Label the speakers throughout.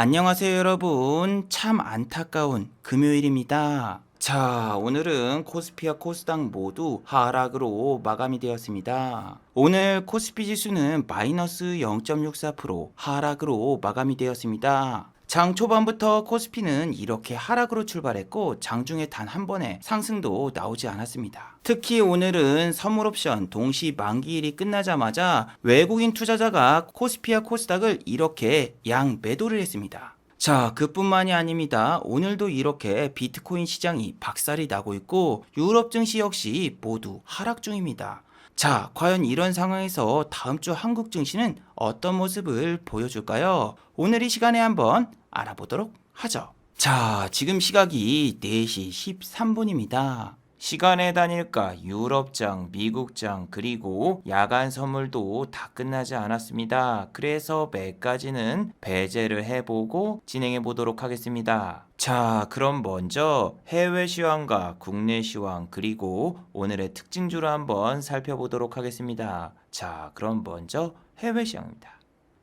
Speaker 1: 안녕하세요, 여러분. 참 안타까운 금요일입니다. 자, 오늘은 코스피와 코스닥 모두 하락으로 마감이 되었습니다. 오늘 코스피 지수는 마이너스 0.64% 하락으로 마감이 되었습니다. 장 초반부터 코스피는 이렇게 하락으로 출발했고 장중에 단 한 번의 상승도 나오지 않았습니다. 특히 오늘은 선물 옵션 동시 만기일이 끝나자마자 외국인 투자자가 코스피와 코스닥을 이렇게 양 매도를 했습니다. 자, 그뿐만이 아닙니다. 오늘도 이렇게 비트코인 시장이 박살이 나고 있고 유럽 증시 역시 모두 하락 중입니다. 자, 과연 이런 상황에서 다음 주 한국 증시는 어떤 모습을 보여줄까요? 오늘 이 시간에 한번 알아보도록 하죠. 자, 지금 시각이 4시 13분입니다. 시간에 다닐까 유럽장, 미국장, 그리고 야간 선물도 다 끝나지 않았습니다. 그래서 매까지는 배제를 해보고 진행해 보도록 하겠습니다. 자, 그럼 먼저 해외 시황과 국내 시황, 그리고 오늘의 특징주를 한번 살펴보도록 하겠습니다. 자, 그럼 먼저 해외 시황입니다.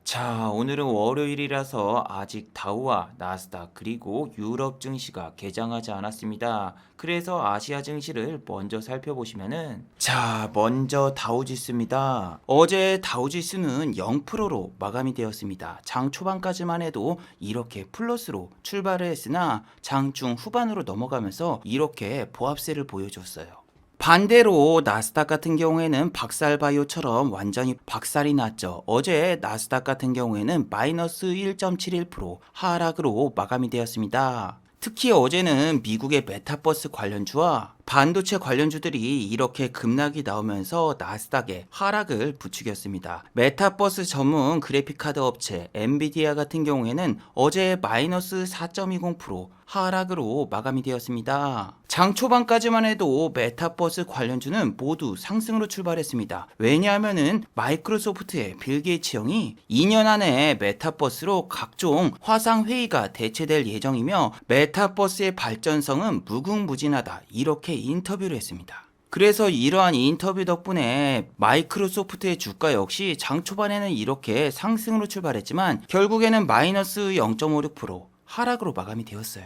Speaker 1: 자, 오늘은 월요일이라서 아직 다우와 나스닥 그리고 유럽 증시가 개장하지 않았습니다. 그래서 아시아 증시를 먼저 살펴보시면은 자, 먼저 다우지수입니다. 어제 다우지수는 0%로 마감이 되었습니다. 장 초반까지만 해도 이렇게 플러스로 출발을 했으나 장중 후반으로 넘어가면서 이렇게 보합세를 보여줬어요. 반대로 나스닥 같은 경우에는 박살바이오처럼 완전히 박살이 났죠. 어제 나스닥 같은 경우에는 마이너스 1.71% 하락으로 마감이 되었습니다. 특히 어제는 미국의 메타버스 관련주와 반도체 관련주들이 이렇게 급락이 나오면서 나스닥에 하락을 부추겼습니다. 메타버스 전문 그래픽카드 업체 엔비디아 같은 경우에는 어제 마이너스 4.20% 하락으로 마감이 되었습니다. 장 초반까지만 해도 메타버스 관련주는 모두 상승으로 출발했습니다. 왜냐하면은 마이크로소프트의 빌 게이츠 형이 2년 안에 메타버스로 각종 화상 회의가 대체될 예정이며 메타버스의 발전성은 무궁무진하다. 이렇게 인터뷰를 했습니다. 그래서 이러한 인터뷰 덕분에 마이크로소프트의 주가 역시 장 초반에는 이렇게 상승으로 출발했지만 결국에는 마이너스 0.56% 하락으로 마감이 되었어요.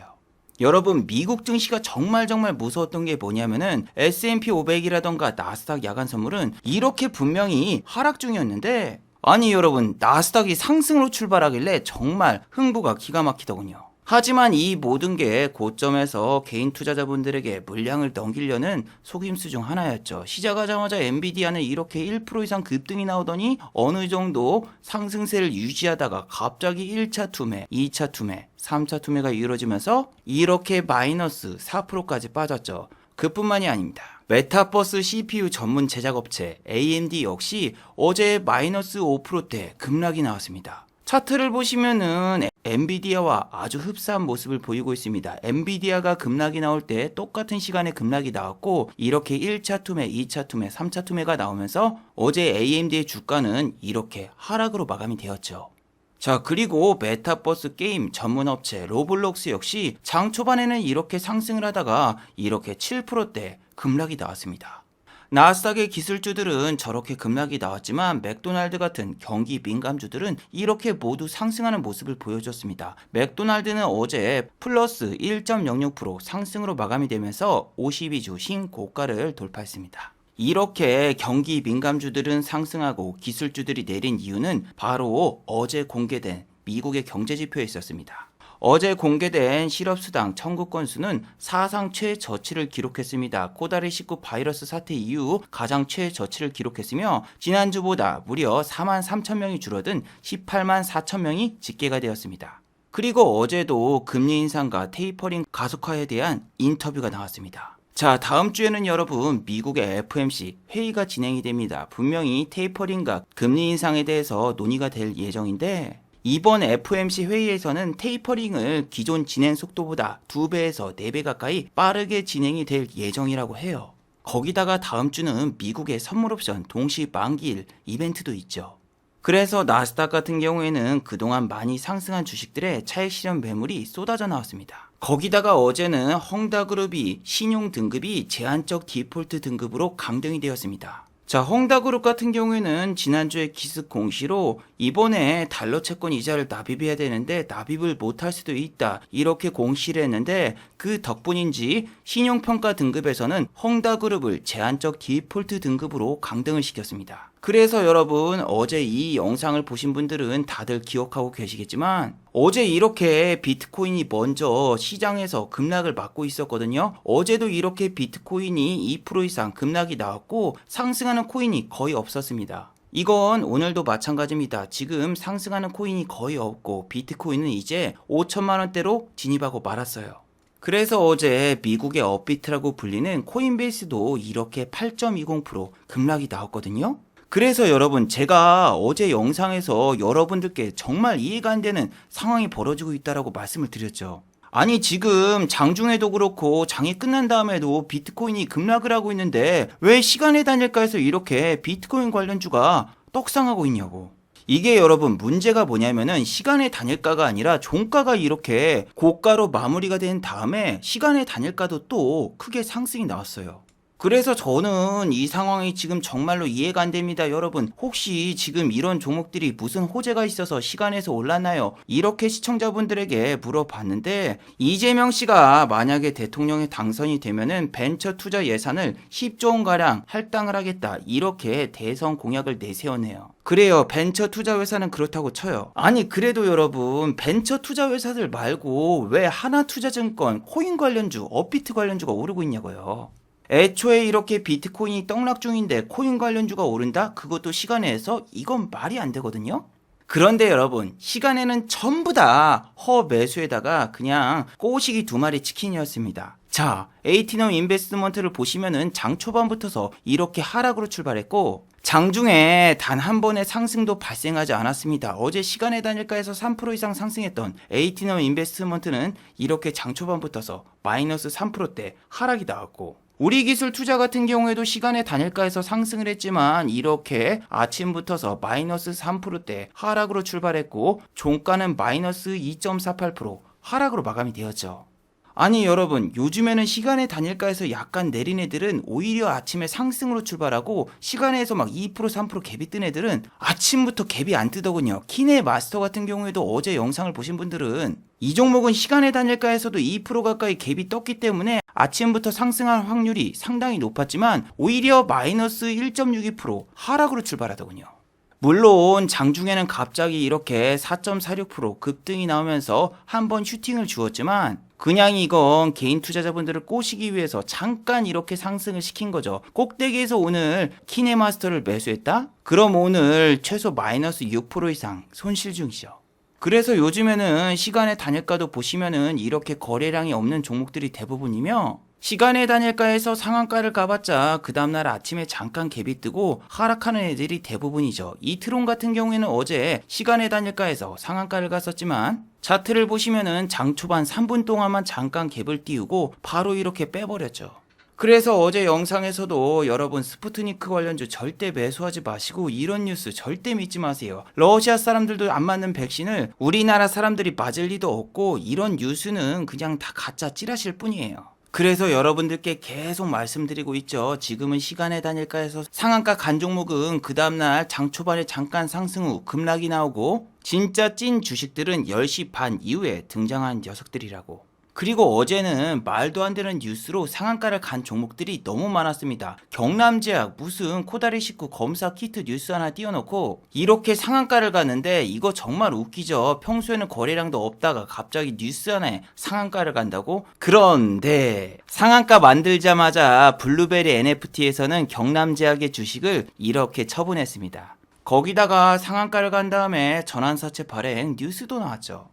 Speaker 1: 여러분 미국 증시가 정말 정말 무서웠던 게 뭐냐면은 S&P 500이라던가 나스닥 야간 선물은 이렇게 분명히 하락 중이었는데 아니 여러분 나스닥이 상승으로 출발하길래 정말 흥부가 기가 막히더군요. 하지만 이 모든 게 고점에서 개인 투자자분들에게 물량을 넘기려는 속임수 중 하나였죠. 시작하자마자 엔비디아는 이렇게 1% 이상 급등이 나오더니 어느 정도 상승세를 유지하다가 갑자기 1차 투매, 2차 투매, 3차 투매가 이루어지면서 이렇게 마이너스 4%까지 빠졌죠. 그뿐만이 아닙니다. 메타버스 CPU 전문 제작업체 AMD 역시 어제 마이너스 5%대 급락이 나왔습니다. 차트를 보시면은 엔비디아와 아주 흡사한 모습을 보이고 있습니다. 엔비디아가 급락이 나올 때 똑같은 시간에 급락이 나왔고 이렇게 1차 투매, 2차 투매, 3차 투매가 나오면서 어제 AMD의 주가는 이렇게 하락으로 마감이 되었죠. 자, 그리고 메타버스 게임 전문 업체 로블록스 역시 장 초반에는 이렇게 상승을 하다가 이렇게 7%대 급락이 나왔습니다. 나스닥의 기술주들은 저렇게 급락이 나왔지만 맥도날드 같은 경기 민감주들은 이렇게 모두 상승하는 모습을 보여줬습니다. 맥도날드는 어제 플러스 1.06% 상승으로 마감이 되면서 52주 신고가를 돌파했습니다. 이렇게 경기 민감주들은 상승하고 기술주들이 내린 이유는 바로 어제 공개된 미국의 경제 지표에 있었습니다. 어제 공개된 실업수당 청구 건수는 사상 최저치를 기록했습니다. 코다리 19 바이러스 사태 이후 가장 최저치를 기록했으며 지난주보다 무려 4만 3천 명이 줄어든 18만 4천 명이 집계가 되었습니다. 그리고 어제도 금리 인상과 테이퍼링 가속화에 대한 인터뷰가 나왔습니다. 자, 다음 주에는 여러분 미국의 FMC 회의가 진행이 됩니다. 분명히 테이퍼링과 금리 인상에 대해서 논의가 될 예정인데 이번 FOMC 회의에서는 테이퍼링을 기존 진행 속도보다 2배에서 4배 가까이 빠르게 진행이 될 예정이라고 해요. 거기다가 다음 주는 미국의 선물 옵션 동시 만기일 이벤트도 있죠. 그래서 나스닥 같은 경우에는 그동안 많이 상승한 주식들의 차익 실현 매물이 쏟아져 나왔습니다. 거기다가 어제는 헝다그룹이 신용 등급이 제한적 디폴트 등급으로 강등이 되었습니다. 자, 헝다그룹 같은 경우에는 지난주에 기습 공시로 이번에 달러 채권 이자를 납입해야 되는데 납입을 못할 수도 있다. 이렇게 공시를 했는데 그 덕분인지 신용평가 등급에서는 헝다그룹을 제한적 디폴트 등급으로 강등을 시켰습니다. 그래서 여러분 어제 이 영상을 보신 분들은 다들 기억하고 계시겠지만 어제 이렇게 비트코인이 먼저 시장에서 급락을 맞고 있었거든요. 어제도 이렇게 비트코인이 2% 이상 급락이 나왔고 상승하는 코인이 거의 없었습니다. 이건 오늘도 마찬가지입니다. 지금 상승하는 코인이 거의 없고 비트코인은 이제 5천만 원대로 진입하고 말았어요. 그래서 어제 미국의 업비트라고 불리는 코인베이스도 이렇게 8.20% 급락이 나왔거든요. 그래서 여러분 제가 어제 영상에서 여러분들께 정말 이해가 안 되는 상황이 벌어지고 있다라고 말씀을 드렸죠. 아니 지금 장중에도 그렇고 장이 끝난 다음에도 비트코인이 급락을 하고 있는데 왜 시간의 단일가에서 이렇게 비트코인 관련주가 떡상하고 있냐고. 이게 여러분 문제가 뭐냐면은 시간의 단일가가 아니라 종가가 이렇게 고가로 마무리가 된 다음에 시간의 단일가도 또 크게 상승이 나왔어요. 그래서 저는 이 상황이 지금 정말로 이해가 안 됩니다, 여러분. 혹시 지금 이런 종목들이 무슨 호재가 있어서 시간에서 올랐나요? 이렇게 시청자분들에게 물어봤는데 이재명 씨가 만약에 대통령에 당선이 되면은 벤처 투자 예산을 10조 원 가량 할당을 하겠다. 이렇게 대선 공약을 내세웠네요. 그래요. 벤처 투자 회사는 그렇다고 쳐요. 아니, 그래도 여러분, 벤처 투자 회사들 말고 왜 하나 투자증권, 코인 관련주, 업비트 관련주가 오르고 있냐고요. 애초에 이렇게 비트코인이 떡락 중인데 코인 관련주가 오른다? 그것도 시간에서 이건 말이 안 되거든요? 그런데 여러분, 시간에는 전부 다 허매수에다가 그냥 꼬시기 두 마리 치킨이었습니다. 자, 에이티넘 인베스트먼트를 보시면은 장 초반부터서 이렇게 하락으로 출발했고, 장중에 단 한 번의 상승도 발생하지 않았습니다. 어제 시간의 단일가에서 3% 이상 상승했던 에이티넘 인베스트먼트는 이렇게 장 초반부터서 마이너스 3%대 하락이 나왔고, 우리 기술 투자 같은 경우에도 시간의 단일가에서 상승을 했지만 이렇게 아침부터서 마이너스 3%대 하락으로 출발했고 종가는 마이너스 2.48% 하락으로 마감이 되었죠. 아니 여러분 요즘에는 시간의 단일가에서 약간 내린 애들은 오히려 아침에 상승으로 출발하고 시간에서 막 2% 3% 갭이 뜬 애들은 아침부터 갭이 안 뜨더군요. 키네 마스터 같은 경우에도 어제 영상을 보신 분들은 이 종목은 시간의 단일가에서도 2% 가까이 갭이 떴기 때문에 아침부터 상승할 확률이 상당히 높았지만 오히려 마이너스 1.62% 하락으로 출발하더군요. 물론 장중에는 갑자기 이렇게 4.46% 급등이 나오면서 한번 슈팅을 주었지만 그냥 이건 개인 투자자분들을 꼬시기 위해서 잠깐 이렇게 상승을 시킨 거죠. 꼭대기에서 오늘 키네마스터를 매수했다? 그럼 오늘 최소 마이너스 6% 이상 손실 중이죠. 그래서 요즘에는 시간의 단일가도 보시면은 이렇게 거래량이 없는 종목들이 대부분이며 시간의 단일가에서 상한가를 가봤자 그 다음날 아침에 잠깐 갭이 뜨고 하락하는 애들이 대부분이죠. 이 트론 같은 경우에는 어제 시간의 단일가에서 상한가를 갔었지만 차트를 보시면은 장 초반 3분 동안만 잠깐 갭을 띄우고 바로 이렇게 빼버렸죠. 그래서 어제 영상에서도 여러분 스푸트니크 관련주 절대 매수하지 마시고 이런 뉴스 절대 믿지 마세요. 러시아 사람들도 안 맞는 백신을 우리나라 사람들이 맞을 리도 없고 이런 뉴스는 그냥 다 가짜 찌라실 뿐이에요. 그래서 여러분들께 계속 말씀드리고 있죠. 지금은 시간의 단일가에서 상한가 간 종목은 그 다음날 장 초반에 잠깐 상승 후 급락이 나오고 진짜 찐 주식들은 10시 반 이후에 등장한 녀석들이라고. 그리고 어제는 말도 안 되는 뉴스로 상한가를 간 종목들이 너무 많았습니다. 경남제약 무슨 코다리 식구 검사 키트 뉴스 하나 띄워놓고 이렇게 상한가를 갔는데 이거 정말 웃기죠. 평소에는 거래량도 없다가 갑자기 뉴스 하나에 상한가를 간다고? 그런데 상한가 만들자마자 블루베리 NFT에서는 경남제약의 주식을 이렇게 처분했습니다. 거기다가 상한가를 간 다음에 전환사채 발행 뉴스도 나왔죠.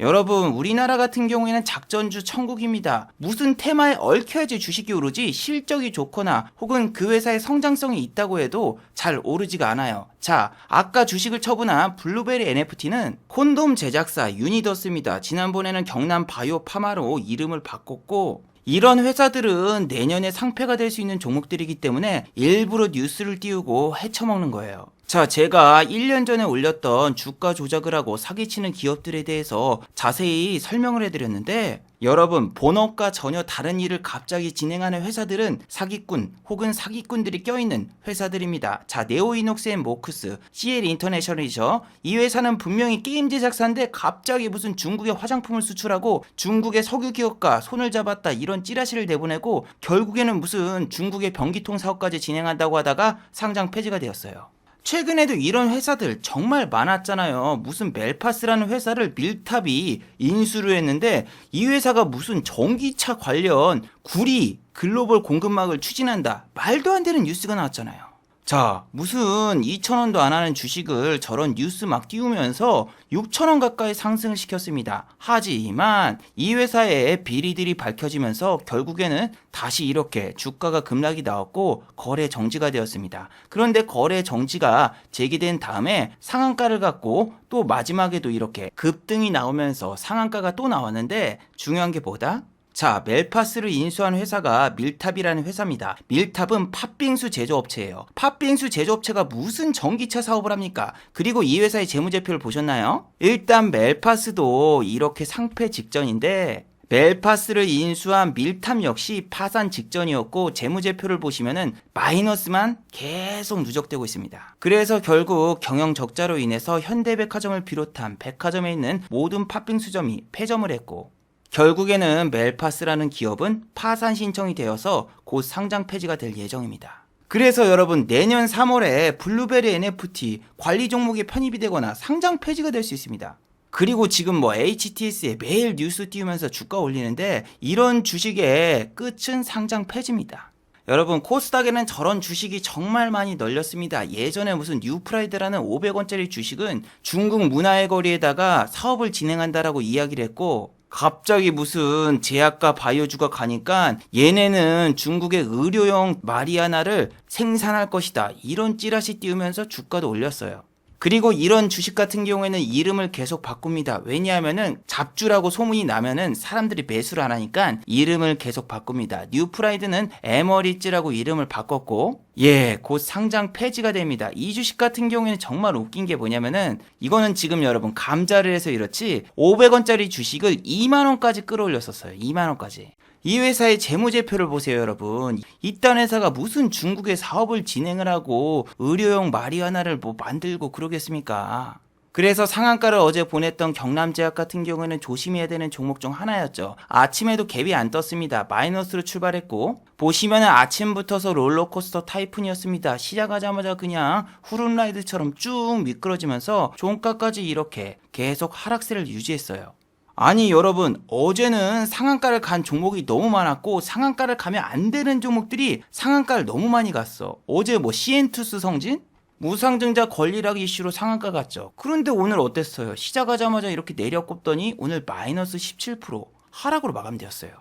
Speaker 1: 여러분, 우리나라 같은 경우에는 작전주 천국입니다. 무슨 테마에 얽혀야지 주식이 오르지 실적이 좋거나 혹은 그 회사의 성장성이 있다고 해도 잘 오르지가 않아요. 자, 아까 주식을 처분한 블루베리 NFT는 콘돔 제작사 유니더스입니다. 지난번에는 경남 바이오 파마로 이름을 바꿨고 이런 회사들은 내년에 상패가 될 수 있는 종목들이기 때문에 일부러 뉴스를 띄우고 헤쳐먹는 거예요. 자, 제가 1년 전에 올렸던 주가 조작을 하고 사기치는 기업들에 대해서 자세히 설명을 해드렸는데, 여러분, 본업과 전혀 다른 일을 갑자기 진행하는 회사들은 사기꾼 혹은 사기꾼들이 껴있는 회사들입니다. 자, 네오이녹스 앤 모크스, CL 인터내셔널이죠. 이 회사는 분명히 게임 제작사인데 갑자기 무슨 중국에 화장품을 수출하고 중국의 석유 기업과 손을 잡았다 이런 찌라시를 내보내고 결국에는 무슨 중국의 변기통 사업까지 진행한다고 하다가 상장 폐지가 되었어요. 최근에도 이런 회사들 정말 많았잖아요. 무슨 멜파스라는 회사를 밀탑이 인수를 했는데 이 회사가 무슨 전기차 관련 구리 글로벌 공급망을 추진한다. 말도 안 되는 뉴스가 나왔잖아요. 자, 무슨 2,000원도 안 하는 주식을 저런 뉴스 막 띄우면서 6,000원 가까이 상승을 시켰습니다. 하지만 이 회사의 비리들이 밝혀지면서 결국에는 다시 이렇게 주가가 급락이 나왔고 거래 정지가 되었습니다. 그런데 거래 정지가 제기된 다음에 상한가를 갖고 또 마지막에도 이렇게 급등이 나오면서 상한가가 또 나왔는데 중요한 게 뭐다? 자, 멜파스를 인수한 회사가 밀탑이라는 회사입니다. 밀탑은 팥빙수 제조업체예요. 팥빙수 제조업체가 무슨 전기차 사업을 합니까? 그리고 이 회사의 재무제표를 보셨나요? 일단 멜파스도 이렇게 상패 직전인데 멜파스를 인수한 밀탑 역시 파산 직전이었고 재무제표를 보시면은 마이너스만 계속 누적되고 있습니다. 그래서 결국 경영 적자로 인해서 현대백화점을 비롯한 백화점에 있는 모든 팥빙수점이 폐점을 했고 결국에는 멜파스라는 기업은 파산 신청이 되어서 곧 상장 폐지가 될 예정입니다. 그래서 여러분 내년 3월에 블루베리 NFT 관리 종목에 편입이 되거나 상장 폐지가 될 수 있습니다. 그리고 지금 뭐 HTS에 매일 뉴스 띄우면서 주가 올리는데 이런 주식의 끝은 상장 폐지입니다. 여러분 코스닥에는 저런 주식이 정말 많이 널렸습니다. 예전에 무슨 뉴프라이드라는 500원짜리 주식은 중국 문화의 거리에다가 사업을 진행한다라고 이야기를 했고 갑자기 무슨 제약과 바이오주가 가니까 얘네는 중국의 의료용 마리아나를 생산할 것이다. 이런 찌라시 띄우면서 주가도 올렸어요. 그리고 이런 주식 같은 경우에는 이름을 계속 바꿉니다. 왜냐하면은 잡주라고 소문이 나면은 사람들이 매수를 안 하니까 이름을 계속 바꿉니다. 뉴프라이드는 에머리츠라고 이름을 바꿨고 예, 곧 상장 폐지가 됩니다. 이 주식 같은 경우에는 정말 웃긴 게 뭐냐면은 이거는 지금 여러분 감자를 해서 이렇지 500원짜리 주식을 2만 원까지 끌어올렸었어요. 2만 원까지. 이 회사의 재무제표를 보세요, 여러분. 이딴 회사가 무슨 중국의 사업을 진행을 하고 의료용 마리아나를 뭐 만들고 그러겠습니까? 그래서 상한가를 어제 보냈던 경남제약 같은 경우에는 조심해야 되는 종목 중 하나였죠. 아침에도 갭이 안 떴습니다. 마이너스로 출발했고 보시면은 아침부터서 롤러코스터 타이푼이었습니다. 시작하자마자 그냥 후룬라이드처럼 쭉 미끄러지면서 종가까지 이렇게 계속 하락세를 유지했어요. 아니 여러분 어제는 상한가를 간 종목이 너무 많았고 상한가를 가면 안 되는 종목들이 상한가를 너무 많이 갔어. 어제 뭐 CN투스 성진? 무상증자 권리락 이슈로 상한가 갔죠. 그런데 오늘 어땠어요? 시작하자마자 이렇게 내려 꼽더니 오늘 마이너스 17% 하락으로 마감되었어요.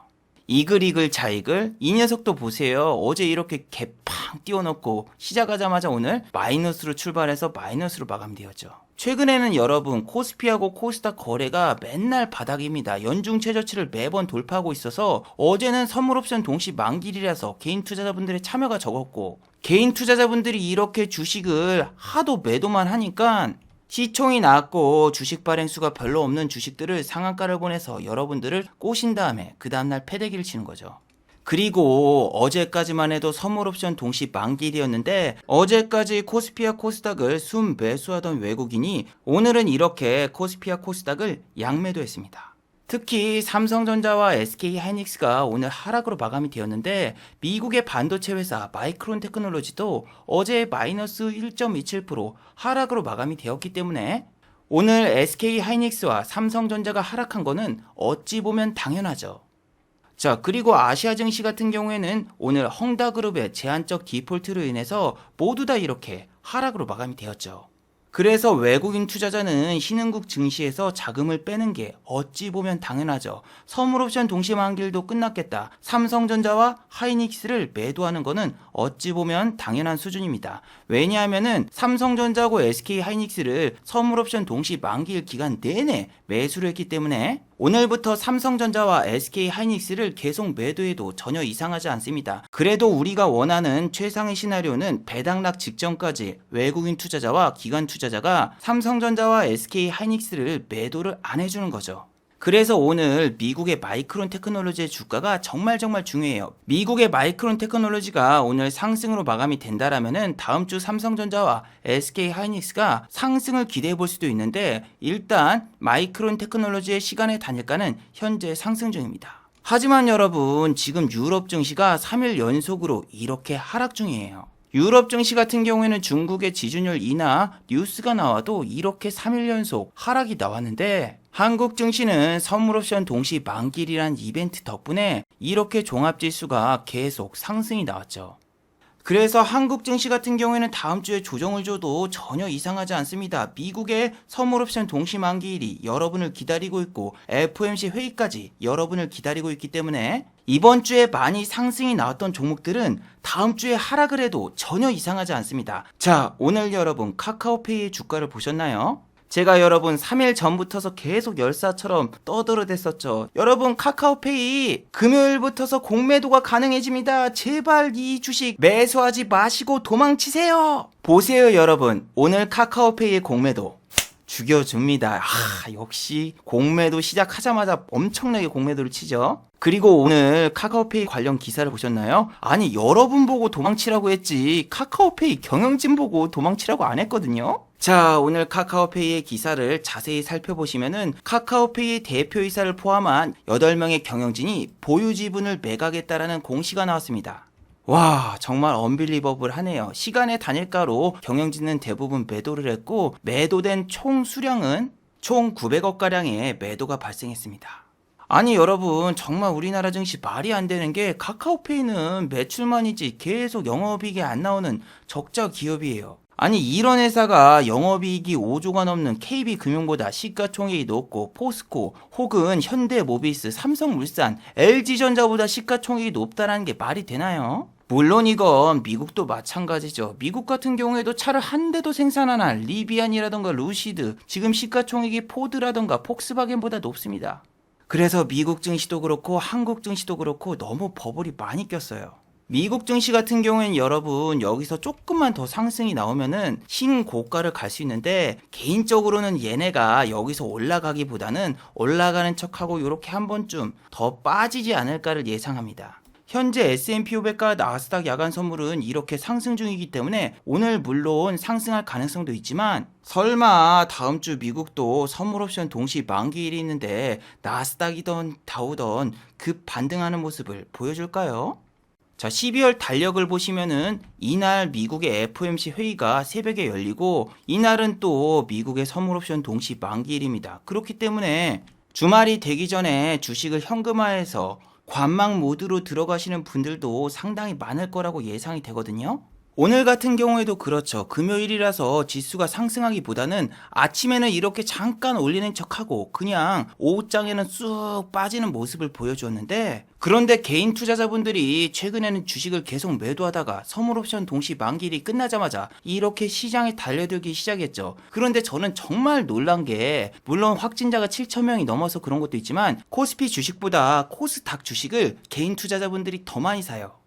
Speaker 1: 이글이글 자이글 이 녀석도 보세요. 어제 이렇게 개팡 띄워놓고 시작하자마자 오늘 마이너스로 출발해서 마이너스로 마감되었죠. 최근에는 여러분 코스피하고 코스닥 거래가 맨날 바닥입니다. 연중 최저치를 매번 돌파하고 있어서 어제는 선물 옵션 동시 만길이라서 개인 투자자분들의 참여가 적었고 개인 투자자분들이 이렇게 주식을 하도 매도만 하니까 시총이 낮고 주식 발행수가 별로 없는 주식들을 상한가를 보내서 여러분들을 꼬신 다음에 그 다음날 패대기를 치는 거죠. 그리고 어제까지만 해도 선물 옵션 동시 만길이었는데 어제까지 코스피와 코스닥을 순 매수하던 외국인이 오늘은 이렇게 코스피와 코스닥을 양매도했습니다. 특히 삼성전자와 SK 하이닉스가 오늘 하락으로 마감이 되었는데 미국의 반도체 회사 마이크론 테크놀로지도 어제 마이너스 1.27% 하락으로 마감이 되었기 때문에 오늘 SK 하이닉스와 삼성전자가 하락한 거는 어찌 보면 당연하죠. 자, 그리고 아시아 증시 같은 경우에는 오늘 헝다그룹의 제한적 디폴트로 인해서 모두 다 이렇게 하락으로 마감이 되었죠. 그래서 외국인 투자자는 신흥국 증시에서 자금을 빼는 게 어찌 보면 당연하죠. 선물옵션 동시 만길도 끝났겠다. 삼성전자와 하이닉스를 매도하는 거는 어찌 보면 당연한 수준입니다. 왜냐하면은 삼성전자하고 SK 하이닉스를 선물옵션 동시 만길 기간 내내 매수를 했기 때문에 오늘부터 삼성전자와 SK 하이닉스를 계속 매도해도 전혀 이상하지 않습니다. 그래도 우리가 원하는 최상의 시나리오는 배당락 직전까지 외국인 투자자와 기관 투자자가 삼성전자와 SK 하이닉스를 매도를 안 해주는 거죠. 그래서 오늘 미국의 마이크론 테크놀로지의 주가가 정말 정말 중요해요. 미국의 마이크론 테크놀로지가 오늘 상승으로 마감이 된다라면은 다음 주 삼성전자와 SK 하이닉스가 상승을 기대해 볼 수도 있는데 일단 마이크론 테크놀로지의 시간의 단일가는 현재 상승 중입니다. 하지만 여러분 지금 유럽 증시가 3일 연속으로 이렇게 하락 중이에요. 유럽 증시 같은 경우에는 중국의 지준율 인하 뉴스가 나와도 이렇게 3일 연속 하락이 나왔는데 한국 증시는 선물 옵션 동시 만기일이란 이벤트 덕분에 이렇게 종합 지수가 계속 상승이 나왔죠. 그래서 한국 증시 같은 경우에는 다음 주에 조정을 줘도 전혀 이상하지 않습니다. 미국의 선물 옵션 동시 만기일이 여러분을 기다리고 있고 FOMC 회의까지 여러분을 기다리고 있기 때문에 이번 주에 많이 상승이 나왔던 종목들은 다음 주에 하락을 해도 전혀 이상하지 않습니다. 자, 오늘 여러분 카카오페이의 주가를 보셨나요? 제가 여러분 3일 전부터서 계속 열사처럼 떠들어댔었죠. 여러분 카카오페이 금요일부터서 공매도가 가능해집니다. 제발 이 주식 매수하지 마시고 도망치세요. 보세요 여러분. 오늘 카카오페이의 공매도 죽여줍니다. 아, 역시 공매도 시작하자마자 엄청나게 공매도를 치죠. 그리고 오늘 카카오페이 관련 기사를 보셨나요? 아니, 여러분 보고 도망치라고 했지. 카카오페이 경영진 보고 도망치라고 안 했거든요. 자, 오늘 카카오페이의 기사를 자세히 살펴보시면은 카카오페이 대표이사를 포함한 8명의 경영진이 보유 지분을 매각했다라는 공시가 나왔습니다. 와 정말 언빌리버블 하네요. 시간의 단일가로 경영진은 대부분 매도를 했고 매도된 총 수량은 총 900억 가량의 매도가 발생했습니다. 아니 여러분 정말 우리나라 증시 말이 안 되는 게 카카오페이는 매출만이지 계속 영업이익이 안 나오는 적자 기업이에요. 아니 이런 회사가 영업이익이 5조가 넘는 KB금융보다 시가총액이 높고 포스코 혹은 현대모비스, 삼성물산, LG전자보다 시가총액이 높다라는 게 말이 되나요? 물론 이건 미국도 마찬가지죠. 미국 같은 경우에도 차를 한 대도 생산하는 리비안이라던가 루시드, 지금 시가총액이 포드라던가 폭스바겐보다 높습니다. 그래서 미국 증시도 그렇고 한국 증시도 그렇고 너무 버블이 많이 꼈어요. 미국 증시 같은 경우에는 여러분 여기서 조금만 더 상승이 나오면은 신고가를 갈 수 있는데 개인적으로는 얘네가 여기서 올라가기보다는 올라가는 척하고 이렇게 한 번쯤 더 빠지지 않을까를 예상합니다. 현재 S&P 500과 나스닥 야간 선물은 이렇게 상승 중이기 때문에 오늘 물론 상승할 가능성도 있지만 설마 다음 주 미국도 선물 옵션 동시 만기일이 있는데 나스닥이던 다우던 급 반등하는 모습을 보여줄까요? 자, 12월 달력을 보시면은 이날 미국의 FOMC 회의가 새벽에 열리고 이날은 또 미국의 선물 옵션 동시 만기일입니다. 그렇기 때문에 주말이 되기 전에 주식을 현금화해서 관망 모드로 들어가시는 분들도 상당히 많을 거라고 예상이 되거든요. 오늘 같은 경우에도 그렇죠. 금요일이라서 지수가 상승하기보다는 아침에는 이렇게 잠깐 올리는 척하고 그냥 오후장에는 쑥 빠지는 모습을 보여주었는데 그런데 개인 투자자분들이 최근에는 주식을 계속 매도하다가 선물 옵션 동시 만기일이 끝나자마자 이렇게 시장에 달려들기 시작했죠. 그런데 저는 정말 놀란 게 물론 확진자가 7천 명이 넘어서 그런 것도 있지만 코스피 주식보다 코스닥 주식을 개인 투자자분들이 더 많이 사요.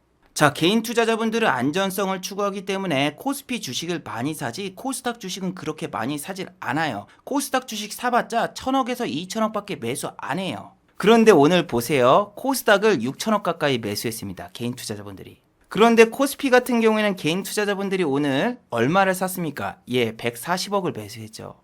Speaker 1: 자, 개인 투자자분들은 안전성을 추구하기 때문에 코스피 주식을 많이 사지 코스닥 주식은 그렇게 많이 사질 않아요. 코스닥 주식 사봤자 천억에서 2천억밖에 매수 안 해요. 그런데 오늘 보세요. 코스닥을 6천억 가까이 매수했습니다. 개인 투자자분들이. 그런데 코스피 같은 경우에는 개인 투자자분들이 오늘 얼마를 샀습니까? 예, 140억을 매수했죠.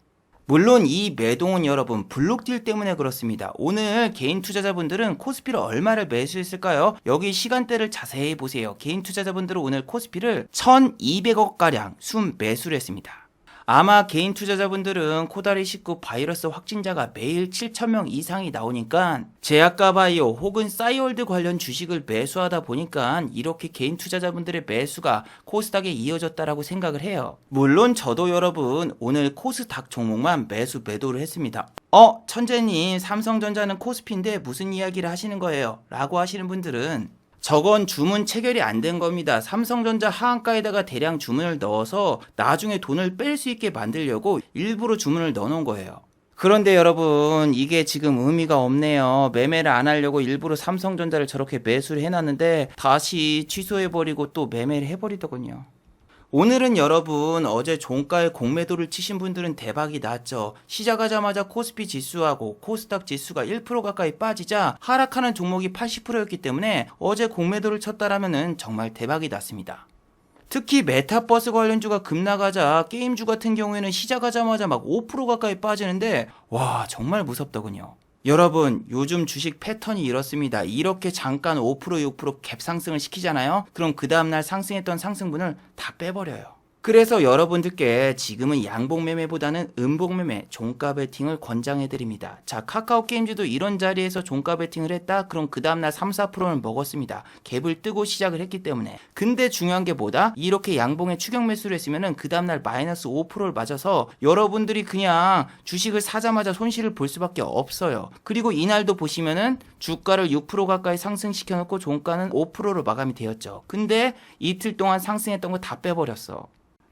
Speaker 1: 물론 이 매동은 여러분 블록딜 때문에 그렇습니다. 오늘 개인 투자자분들은 코스피를 얼마를 매수했을까요? 여기 시간대를 자세히 보세요. 개인 투자자분들은 오늘 코스피를 1200억 가량 순 매수를 했습니다. 아마 개인 투자자분들은 코다리 19 바이러스 확진자가 매일 7,000명 이상이 나오니까 제약가 바이오 혹은 싸이월드 관련 주식을 매수하다 보니까 이렇게 개인 투자자분들의 매수가 코스닥에 이어졌다라고 생각을 해요. 물론 저도 여러분 오늘 코스닥 종목만 매수 매도를 했습니다. 어, 천재님, 삼성전자는 코스피인데 무슨 이야기를 하시는 거예요? 라고 하시는 분들은 저건 주문 체결이 안 된 겁니다. 삼성전자 하한가에다가 대량 주문을 넣어서 나중에 돈을 뺄 수 있게 만들려고 일부러 주문을 넣어놓은 거예요. 그런데 여러분, 이게 지금 의미가 없네요. 매매를 안 하려고 일부러 삼성전자를 저렇게 매수를 해놨는데 다시 취소해버리고 또 매매를 해버리더군요. 오늘은 여러분 어제 종가에 공매도를 치신 분들은 대박이 났죠. 시작하자마자 코스피 지수하고 코스닥 지수가 1% 가까이 빠지자 하락하는 종목이 80%였기 때문에 어제 공매도를 쳤다라면은 정말 대박이 났습니다. 특히 메타버스 관련주가 급나가자 게임주 같은 경우에는 시작하자마자 막 5% 가까이 빠지는데 와 정말 무섭더군요. 여러분 요즘 주식 패턴이 이렇습니다. 이렇게 잠깐 5% 6% 갭 상승을 시키잖아요. 그럼 그 다음날 상승했던 상승분을 다 빼버려요. 그래서 여러분들께 지금은 양봉 매매보다는 음봉 매매, 종가 베팅을 권장해 드립니다. 자, 카카오 게임즈도 이런 자리에서 종가 베팅을 했다. 그럼 그 다음 날 3, 4%는 먹었습니다. 갭을 뜨고 시작을 했기 때문에. 근데 중요한 게 뭐다? 이렇게 양봉에 추격 매수를 했으면은 그 다음 날 마이너스 5%를 맞아서 여러분들이 그냥 주식을 사자마자 손실을 볼 수밖에 없어요. 그리고 이날도 보시면은 주가를 6% 가까이 상승시켜 놓고 종가는 5%로 마감이 되었죠. 근데 이틀 동안 상승했던 거 다 빼버렸어.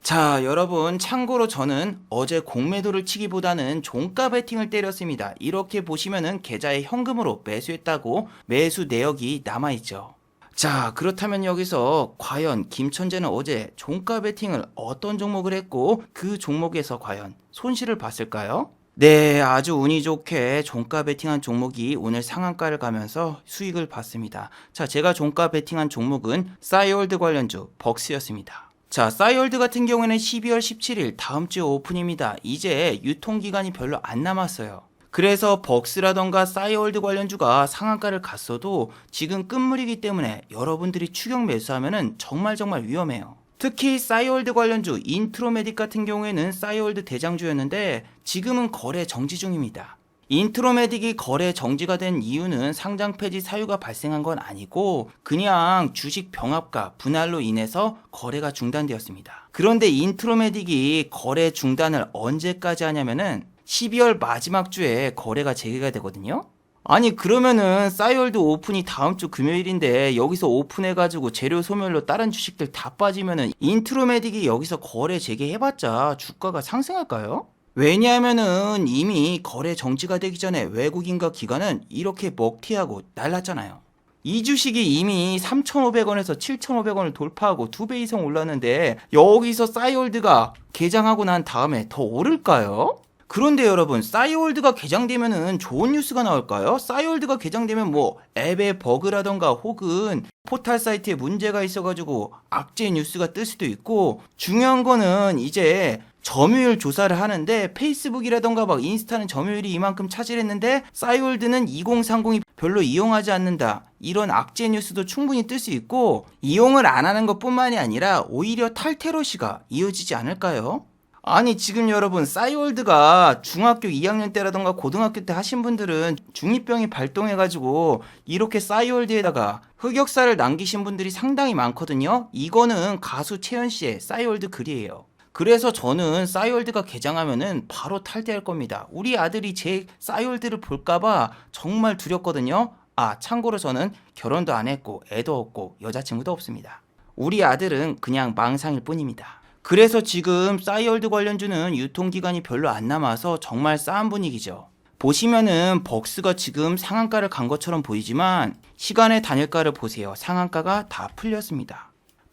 Speaker 1: 자, 여러분, 참고로 저는 어제 공매도를 치기보다는 종가 베팅을 때렸습니다. 이렇게 보시면은 계좌에 현금으로 매수했다고 매수 내역이 남아있죠. 자, 그렇다면 여기서 과연 김천재는 어제 종가 베팅을 어떤 종목을 했고 그 종목에서 과연 손실을 봤을까요? 네, 아주 운이 좋게 종가 베팅한 종목이 오늘 상한가를 가면서 수익을 봤습니다. 자, 제가 종가 베팅한 종목은 싸이월드 관련주 벅스였습니다. 자, 싸이월드 같은 경우에는 12월 17일 다음 주 오픈입니다. 이제 유통기간이 별로 안 남았어요. 그래서 벅스라던가 싸이월드 관련주가 상한가를 갔어도 지금 끝물이기 때문에 여러분들이 추격 매수하면은 정말 정말 위험해요. 특히 싸이월드 관련주 인트로메딕 같은 경우에는 싸이월드 대장주였는데 지금은 거래 정지 중입니다. 인트로메딕이 거래 정지가 된 이유는 상장 폐지 사유가 발생한 건 아니고 그냥 주식 병합과 분할로 인해서 거래가 중단되었습니다. 그런데 인트로메딕이 거래 중단을 언제까지 하냐면은 12월 마지막 주에 거래가 재개가 되거든요. 아니 그러면은 싸이월드 오픈이 다음 주 금요일인데 여기서 오픈해가지고 재료 소멸로 다른 주식들 다 빠지면은 인트로메딕이 여기서 거래 재개해봤자 주가가 상승할까요? 왜냐하면은 이미 거래 정지가 되기 전에 외국인과 기관은 이렇게 먹튀하고 날랐잖아요. 이 주식이 이미 3,500원에서 7,500원을 돌파하고 두 배 이상 올랐는데 여기서 싸이월드가 개장하고 난 다음에 더 오를까요? 그런데 여러분 싸이월드가 개장되면은 좋은 뉴스가 나올까요? 싸이월드가 개장되면 뭐 앱에 버그라던가 혹은 포탈 사이트에 문제가 있어가지고 악재 뉴스가 뜰 수도 있고 중요한 거는 이제 점유율 조사를 하는데 페이스북이라던가 막 인스타는 점유율이 이만큼 차지했는데 싸이월드는 2030이 별로 이용하지 않는다. 이런 악재 뉴스도 충분히 뜰 수 있고 이용을 안 하는 것뿐만이 아니라 오히려 탈테러 시가 이어지지 않을까요? 아니 지금 여러분 싸이월드가 중학교 2학년 때라던가 고등학교 때 하신 분들은 중2병이 발동해가지고 이렇게 싸이월드에다가 흑역사를 남기신 분들이 상당히 많거든요. 이거는 가수 채연 씨의 싸이월드 글이에요. 그래서 저는 싸이월드가 개장하면은 바로 탈퇴할 겁니다. 우리 아들이 제 싸이월드를 볼까봐 정말 두렵거든요. 아, 참고로 저는 결혼도 안 했고, 애도 없고, 여자친구도 없습니다. 우리 아들은 그냥 망상일 뿐입니다. 그래서 지금 싸이월드 관련주는 유통기간이 별로 안 남아서 정말 싸한 분위기죠. 보시면은 벅스가 지금 상한가를 간 것처럼 보이지만 시간의 단일가를 보세요. 상한가가 다 풀렸습니다.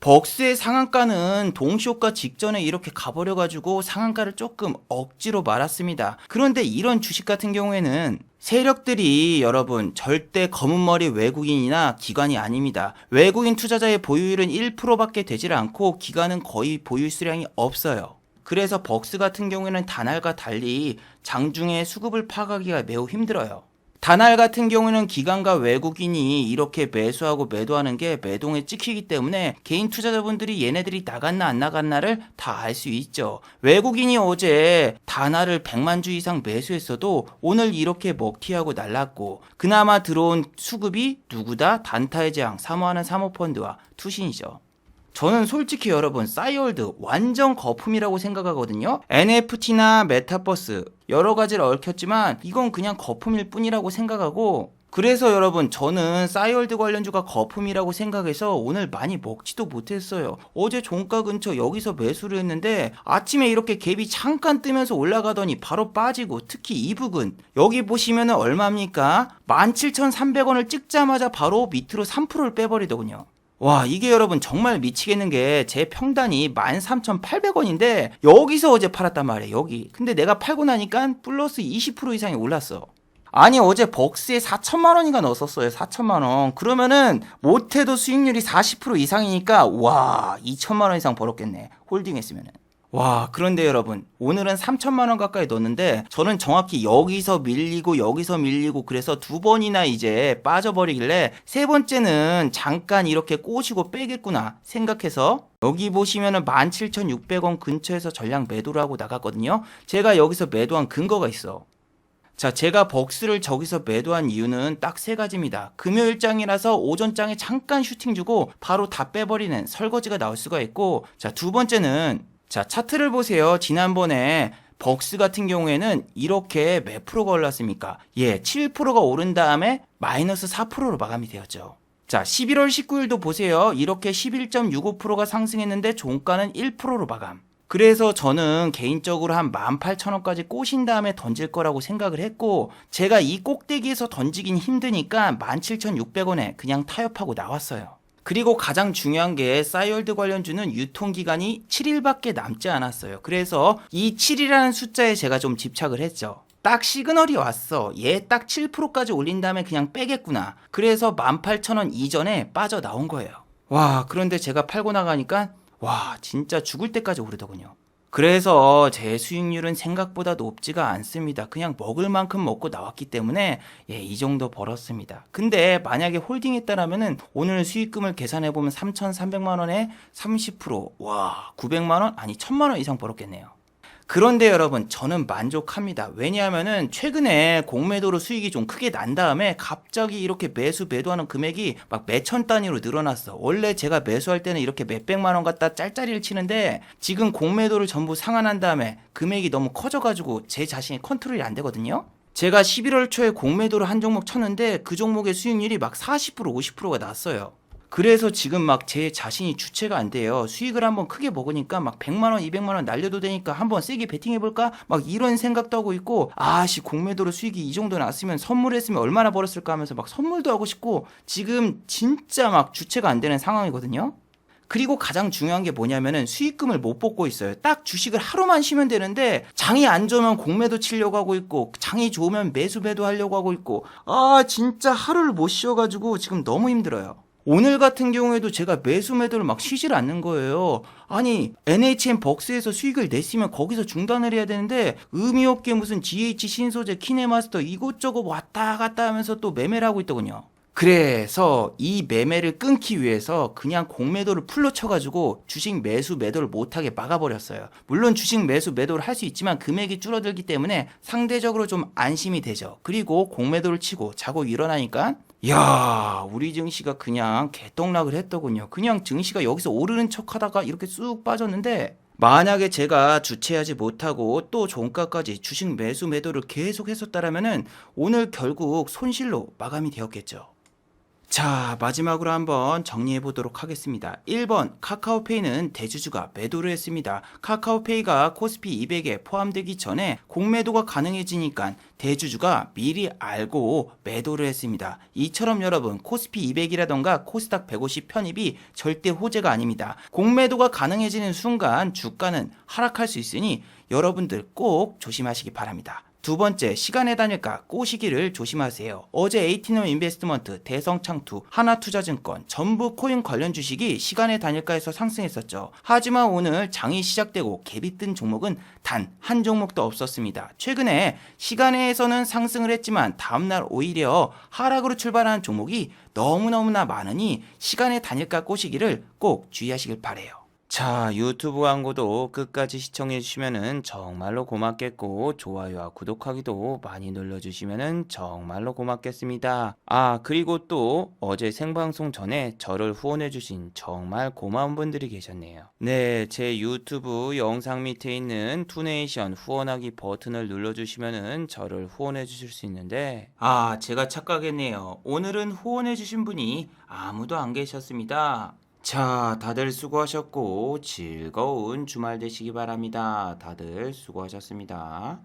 Speaker 1: 벅스의 상한가는 동시효과 직전에 이렇게 가버려가지고 상한가를 조금 억지로 말았습니다. 그런데 이런 주식 같은 경우에는 세력들이 여러분 절대 검은머리 외국인이나 기관이 아닙니다. 외국인 투자자의 보유율은 1%밖에 되질 않고 기관은 거의 보유 수량이 없어요. 그래서 벅스 같은 경우에는 단알과 달리 장중에 수급을 파악하기가 매우 힘들어요. 단알 같은 경우는 기관과 외국인이 이렇게 매수하고 매도하는 게 매동에 찍히기 때문에 개인 투자자분들이 얘네들이 나갔나 안 나갔나를 다 알 수 있죠. 외국인이 어제 단알을 100만 주 이상 매수했어도 오늘 이렇게 먹튀하고 날랐고 그나마 들어온 수급이 누구다? 단타의 재앙 사모하는 사모펀드와 투신이죠. 저는 솔직히 여러분 싸이월드 완전 거품이라고 생각하거든요. NFT나 메타버스 여러 가지를 얽혔지만 이건 그냥 거품일 뿐이라고 생각하고 그래서 여러분 저는 싸이월드 관련주가 거품이라고 생각해서 오늘 많이 먹지도 못했어요. 어제 종가 근처 여기서 매수를 했는데 아침에 이렇게 갭이 잠깐 뜨면서 올라가더니 바로 빠지고 특히 이 부근 여기 보시면은 얼마입니까? 17,300원을 찍자마자 바로 밑으로 3%를 빼버리더군요. 와, 이게 여러분 정말 미치겠는 게 제 평단이 13,800원인데 여기서 어제 팔았단 말이에요, 여기. 근데 내가 팔고 나니까 플러스 20% 이상이 올랐어. 아니, 어제 벅스에 4천만 원인가 넣었었어요, 4천만 원. 그러면은 못해도 수익률이 40% 이상이니까 와, 2천만 원 이상 벌었겠네. 홀딩 했으면은. 와, 그런데 여러분, 오늘은 3천만 원 가까이 넣었는데 저는 정확히 여기서 밀리고 여기서 밀리고 그래서 두 번이나 이제 빠져버리길래 세 번째는 잠깐 이렇게 꼬시고 빼겠구나 생각해서 여기 보시면은 17,600원 근처에서 전량 매도를 하고 나갔거든요. 제가 여기서 매도한 근거가 있어. 자, 제가 벅스를 저기서 매도한 이유는 딱 세 가지입니다. 금요일장이라서 오전장에 잠깐 슈팅 주고 바로 다 빼버리는 설거지가 나올 수가 있고, 자, 두 번째는, 자, 차트를 보세요. 지난번에 벅스 같은 경우에는 이렇게 몇 프로가 올랐습니까? 예, 7%가 오른 다음에 마이너스 4%로 마감이 되었죠. 자, 11월 19일도 보세요. 이렇게 11.65%가 상승했는데 종가는 1%로 마감. 그래서 저는 개인적으로 한 18,000원까지 꼬신 다음에 던질 거라고 생각을 했고, 제가 이 꼭대기에서 던지긴 힘드니까 17,600원에 그냥 타협하고 나왔어요. 그리고 가장 중요한 게 싸이월드 관련주는 유통기간이 7일밖에 남지 않았어요. 그래서 이 7이라는 숫자에 제가 좀 집착을 했죠. 딱 시그널이 왔어. 얘 딱 7%까지 올린 다음에 그냥 빼겠구나. 그래서 18,000원 이전에 빠져나온 거예요. 와, 그런데 제가 팔고 나가니까 와, 진짜 죽을 때까지 오르더군요. 그래서 제 수익률은 생각보다 높지가 않습니다. 그냥 먹을 만큼 먹고 나왔기 때문에 예, 이 정도 벌었습니다. 근데 만약에 홀딩했다라면은 오늘 수익금을 계산해 보면 3,300만 원에 30% 와, 900만 원 아니 1,000만 원 이상 벌었겠네요. 그런데 여러분 저는 만족합니다. 왜냐하면은 최근에 공매도로 수익이 좀 크게 난 다음에 갑자기 이렇게 매수 매도하는 금액이 막 몇천 단위로 늘어났어. 원래 제가 매수할 때는 이렇게 몇백만 원 갖다 짤짤이를 치는데 지금 공매도를 전부 상환한 다음에 금액이 너무 커져가지고 제 자신이 컨트롤이 안 되거든요. 제가 11월 초에 공매도를 한 종목 쳤는데 그 종목의 수익률이 막 40% 50%가 났어요. 그래서 지금 막 제 자신이 주체가 안 돼요. 수익을 한번 크게 먹으니까 막 100만 원, 200만 원 날려도 되니까 한번 세게 베팅해 볼까? 막 이런 생각도 하고 있고 아씨 공매도로 수익이 이 정도 났으면 선물했으면 얼마나 벌었을까 하면서 막 선물도 하고 싶고 지금 진짜 막 주체가 안 되는 상황이거든요. 그리고 가장 중요한 게 뭐냐면은 수익금을 못 뽑고 있어요. 딱 주식을 하루만 쉬면 되는데 장이 안 좋으면 공매도 치려고 하고 있고 장이 좋으면 매수 매도 하려고 하고 있고 아 진짜 하루를 못 쉬어가지고 지금 너무 힘들어요. 오늘 같은 경우에도 제가 매수 매도를 막 쉬질 않는 거예요. 아니 NHN 벅스에서 수익을 냈으면 거기서 중단을 해야 되는데 의미 없게 무슨 GH 신소재 키네마스터 이곳저곳 왔다 갔다 하면서 또 매매를 하고 있더군요. 그래서 이 매매를 끊기 위해서 그냥 공매도를 풀로 쳐가지고 주식 매수 매도를 못하게 막아버렸어요. 물론 주식 매수 매도를 할 수 있지만 금액이 줄어들기 때문에 상대적으로 좀 안심이 되죠. 그리고 공매도를 치고 자고 일어나니까 야 우리 증시가 그냥 개똥락을 했더군요. 그냥 증시가 여기서 오르는 척 하다가 이렇게 쑥 빠졌는데 만약에 제가 주체하지 못하고 또 종가까지 주식 매수 매도를 계속 했었다라면은 오늘 결국 손실로 마감이 되었겠죠. 자, 마지막으로 한번 정리해 보도록 하겠습니다. 1번, 카카오페이는 대주주가 매도를 했습니다. 카카오페이가 코스피 200에 포함되기 전에 공매도가 가능해지니까 대주주가 미리 알고 매도를 했습니다. 이처럼 여러분, 코스피 200이라던가 코스닥 150 편입이 절대 호재가 아닙니다. 공매도가 가능해지는 순간 주가는 하락할 수 있으니 여러분들 꼭 조심하시기 바랍니다. 두 번째, 시간의 단일가 꼬시기를 조심하세요. 어제 에이티넘 인베스트먼트, 대성창투, 하나투자증권, 전부 코인 관련 주식이 시간의 단일가에서 상승했었죠. 하지만 오늘 장이 시작되고 갭이 뜬 종목은 단 한 종목도 없었습니다. 최근에 시간에서는 상승을 했지만 다음날 오히려 하락으로 출발하는 종목이 너무너무나 많으니 시간의 단일가 꼬시기를 꼭 주의하시길 바래요. 자, 유튜브 광고도 끝까지 시청해 주시면은 정말로 고맙겠고 좋아요와 구독하기도 많이 눌러 주시면은 정말로 고맙겠습니다. 아, 그리고 또 어제 생방송 전에 저를 후원해 주신 정말 고마운 분들이 계셨네요. 네, 제 유튜브 영상 밑에 있는 투네이션 후원하기 버튼을 눌러 주시면은 저를 후원해 주실 수 있는데 아, 제가 착각했네요. 오늘은 후원해 주신 분이 아무도 안 계셨습니다. 자, 다들 수고하셨고 즐거운 주말 되시기 바랍니다. 다들 수고하셨습니다.